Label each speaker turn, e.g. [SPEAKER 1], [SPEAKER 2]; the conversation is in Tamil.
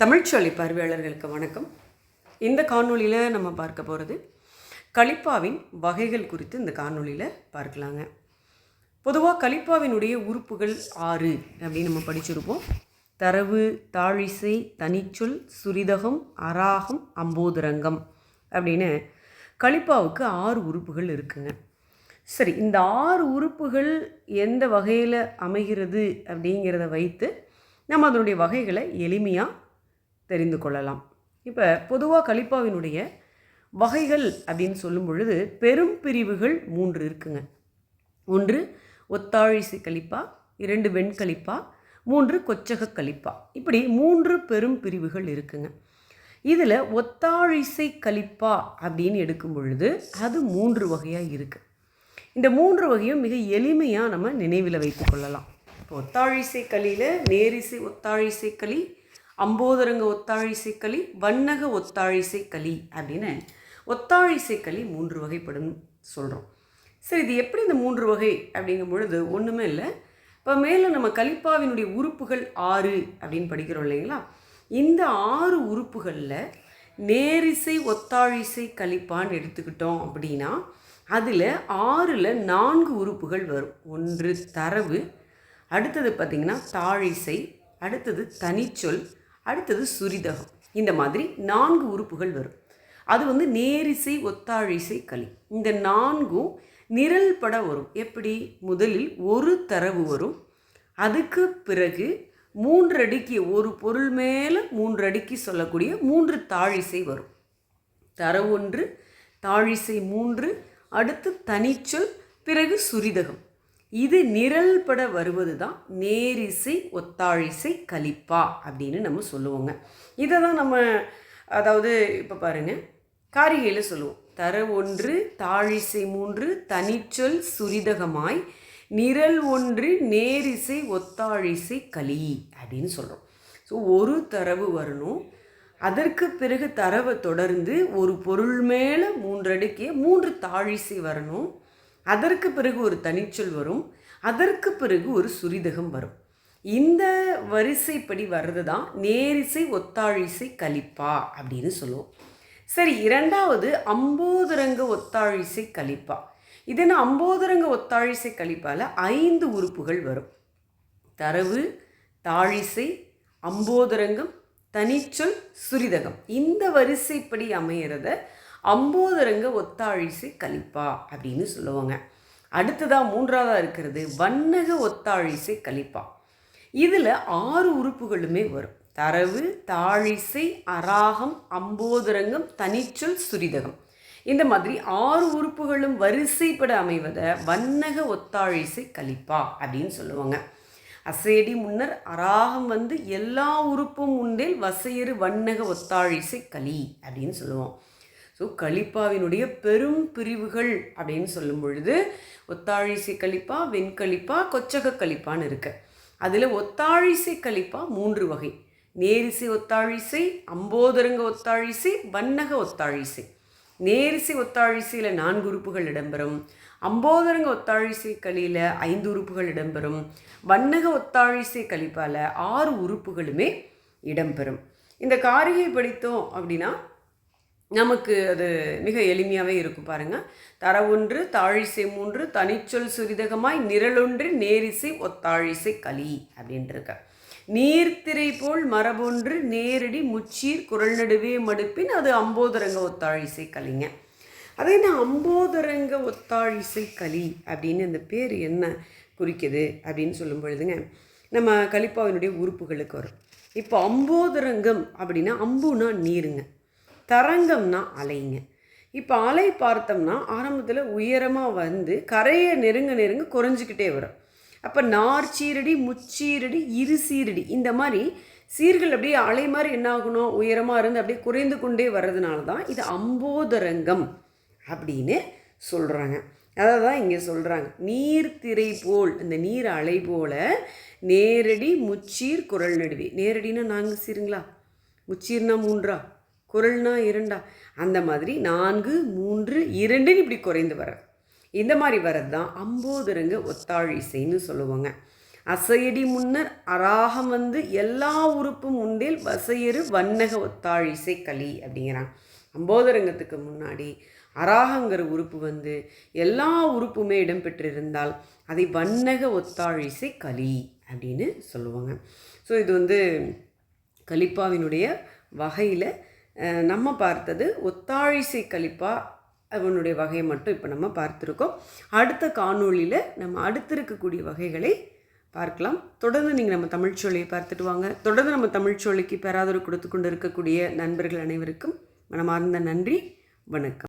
[SPEAKER 1] தமிழ்ச்சொலி பார்வையாளர்களுக்கு வணக்கம். இந்த காணொளியில் நம்ம பார்க்க போகிறது கலிப்பாவின் வகைகள் குறித்து இந்த காணொளியில் பார்க்கலாங்க. பொதுவாக கலிப்பாவினுடைய உறுப்புகள் ஆறு அப்படின்னு நம்ம படிச்சிருப்போம். தரவு தாழிசை தனிச்சொல் சுரிதகம் அராகம் அம்போதரங்கம் அப்படின்னு கலிப்பாவுக்கு ஆறு உறுப்புகள் இருக்குங்க. சரி இந்த ஆறு உறுப்புகள் எந்த வகையில் அமைகிறது அப்படிங்கிறத வைத்து நம்ம அதனுடைய வகைகளை எளிமையாக தெரிந்து கொள்ளலாம். இப்போ பொதுவாக கலிப்பாவினுடைய வகைகள் அப்படின்னு சொல்லும் பொழுது பெரும் பிரிவுகள் மூன்று இருக்குங்க. ஒன்று ஒத்தாழிசை கலிப்பா இரண்டு வெண்கலிப்பா மூன்று கொச்சக கலிப்பா. இப்படி மூன்று பெரும் பிரிவுகள் இருக்குங்க. இதில் ஒத்தாழிசை கலிப்பா அப்படின்னு எடுக்கும் பொழுது அது மூன்று வகையாக இருக்குது இந்த மூன்று வகையும் மிக எளிமையாக நம்ம நினைவில் வைத்துக்கொள்ளலாம் இப்போ ஒத்தாழிசை களியில் நேரிசை ஒத்தாழிசை களி அம்போதரங்க ஒத்தாழிசை களி வண்ணக ஒத்தாழிசை களி அப்படின்னு ஒத்தாழிசை களி மூன்று வகைப்படும் சொல்கிறோம் சரி இது எப்படி இந்த மூன்று வகை அப்படிங்கும் பொழுது ஒன்றுமே இல்லை. இப்போ மேலே நம்ம கலிப்பாவினுடைய உறுப்புகள் ஆறு அப்படின்னு படிக்கிறோம் இல்லைங்களா? இந்த ஆறு உறுப்புகளில் நேரிசை ஒத்தாழிசை கழிப்பான்னு எடுத்துக்கிட்டோம் அப்படின்னா அதில் ஆறில் நான்கு உறுப்புகள் வரும். ஒன்று தரவு அடுத்தது பார்த்திங்கன்னா தாழிசை அடுத்தது தனிச்சொல் அடுத்தது சுரிதகம். இந்த மாதிரி நான்கு உறுப்புகள் வரும். அது வந்து நேரிசை ஒத்தாழிசை களி. இந்த நான்கும் நிரல் பட வரும். எப்படி? முதலில் ஒரு தரவு வரும். அதுக்கு பிறகு மூன்று அடிக்கு ஒரு பொருள் மேலே மூன்று அடிக்கு சொல்லக்கூடிய மூன்று தாழிசை வரும். தரவு ஒன்று தாழிசை மூன்று அடுத்து தனிச்சொல் பிறகு சுரிதகம். இது நிரல்பட வருவது தான் நேரிசை ஒத்தாழிசை கலிப்பா அப்படின்னு நம்ம சொல்லுவோங்க. இதை தான் நம்ம அதாவது இப்போ பாருங்கள் காரிகையில் சொல்லுவோம். தர ஒன்று தாழிசை மூன்று தனிச்சொல் சுரிதகமாய் நிரல் ஒன்று நேரிசை ஒத்தாழிசை களி அப்படின்னு சொல்கிறோம் ஸோ ஒரு தரவு வரணும். அதற்கு பிறகு தரவை தொடர்ந்து ஒரு பொருள் மேலே மூன்று அடுக்கிய மூன்று தாழிசை வரணும். அதற்கு பிறகு ஒரு தனிச்சொல் வரும். அதற்கு பிறகு ஒரு சுரிதகம் வரும். இந்த வரிசைப்படி வர்றது தான் நேரிசை ஒத்தாழிசை கலிப்பா அப்படின்னு சொல்லுவோம். சரி இரண்டாவது அம்போதரங்க ஒத்தாழிசை கலிப்பா. இதுனா அம்போதரங்க ஒத்தாழிசை கலிப்பால் ஐந்து உறுப்புகள் வரும். தரவு தாழிசை அம்போதரங்கம் தனிச்சொல் சுரிதகம். இந்த வரிசைப்படி அமையிறத அம்போதரங்க ஒத்தாழிசை கலிப்பா அப்படின்னு சொல்லுவாங்க. அடுத்ததாக மூன்றாவதாக இருக்கிறது வண்ணக ஒத்தாழிசை கலிப்பா. இதில் ஆறு உறுப்புகளுமே வரும். தரவு தாழிசை அராகம் அம்போதரங்கம் தனிச்சொல் சுரிதகம். இந்த மாதிரி ஆறு உறுப்புகளும் வரிசைப்பட அமைவதை வண்ணக ஒத்தாழிசை கலிப்பா அப்படின்னு சொல்லுவாங்க. அசேடி முன்னர் அராகம் வந்து எல்லா உறுப்பும் உண்டில் வசையறு வண்ணக ஒத்தாழிசை களி அப்படின்னு சொல்லுவோம். ஸோ கலிப்பாவினுடைய பெரும் பிரிவுகள் அப்படின்னு சொல்லும் பொழுது ஒத்தாழிசை கலிப்பா வெண்கலிப்பா கொச்சக கலிப்பான்னு இருக்கு. அதில் ஒத்தாழிசை கலிப்பா மூன்று வகை. நேரிசை ஒத்தாழிசை அம்போதரங்க ஒத்தாழிசை வண்ணக ஒத்தாழிசை. நேரிசை ஒத்தாழிசையில் நான்கு உறுப்புகள் இடம்பெறும். அம்போதரங்க ஒத்தாழிசை களியில் ஐந்து உறுப்புகள் இடம்பெறும். வண்ணக ஒத்தாழிசை கழிப்பால் ஆறு உறுப்புகளுமே இடம்பெறும். இந்த காரிகை படித்தோம் அப்படின்னா நமக்கு அது மிக எளிமையாகவே இருக்கும் பாருங்கள் தர ஒன்று தாழிசை மூன்று தனிச்சொல் சுரிதகமாய் நிரலொன்று நேரிசை ஒத்தாழிசை களி அப்படின்ட்டுருக்க நீர்த்திரை போல் மரபொன்று நேரடி முச்சீர் குரல் நடுவே மடுப்பின் அது அம்போதரங்க ஒத்தாழிசை களிங்க. அதே என்ன அம்போதரங்க ஒத்தாழிசை களி அப்படின்னு அந்த பேர் என்ன குறிக்குது அப்படின்னு சொல்லும் பொழுதுங்க நம்ம கலிப்பாவினுடைய உறுப்புகளுக்கு வரும். இப்போ அம்போதரங்கம் அப்படின்னா அம்புனா நீருங்க. தரங்கம்னா அலைங்க. இப்போ அலை பார்த்தோம்னா ஆரம்பத்தில் உயரமாக வந்து கரையை நெருங்க நெருங்க குறைஞ்சிக்கிட்டே வரும். அப்போ நார் சீரடி முச்சீரடி இரு சீரடி இந்த மாதிரி சீர்கள் அப்படியே அலை மாதிரி என்ன ஆகணும்? உயரமாக இருந்து அப்படியே குறைந்து கொண்டே வர்றதுனால தான் இது அம்போதரங்கம் அப்படின்னு சொல்கிறாங்க அதை தான் இங்கே சொல்கிறாங்க நீர் திரை போல் இந்த நீர் அலை போல் நேரடி முச்சீர் குரல் நடுவே. நேரடினா நான்கு சீருங்களா? முச்சீர்னா மூன்றா? குரல்னா இரண்டா? அந்த மாதிரி நான்கு மூன்று இரண்டுன்னு இப்படி குறைந்து வர இந்த மாதிரி வர்றது தான் அம்போதரங்க ஒத்தாழிசைன்னு சொல்லுவாங்க. அசையடி முன்னர் அராகம் வந்து எல்லா உறுப்பும் உண்டில் வசையறு வண்ணக ஒத்தாழிசை களி அப்படிங்கிறாங்க. அம்போதரங்கத்துக்கு முன்னாடி அராகங்கிற உறுப்பு வந்து எல்லா உறுப்புமே இடம்பெற்றிருந்தால் அதை வண்ணக ஒத்தாழிசை களி அப்படின்னு சொல்லுவாங்க. ஸோ இது வந்து கலிப்பாவினுடைய வகையில் நம்ம பார்த்தது ஒத்தாழிசை கலிப்பா அவனுடைய வகையை மட்டும் இப்போ நம்ம பார்த்துருக்கோம். அடுத்த காணொளியில் நம்ம அடுத்து இருக்கக்கூடிய வகைகளை பார்க்கலாம். தொடர்ந்து நீங்கள் நம்ம தமிழ்ச்சோலையை பார்த்துட்டு வாங்க. தொடர்ந்து நம்ம தமிழ்ச்சோலைக்கு பெறாதொரு கொடுத்து கொண்டு இருக்கக்கூடிய நண்பர்கள் அனைவருக்கும் மனமார்ந்த நன்றி. வணக்கம்.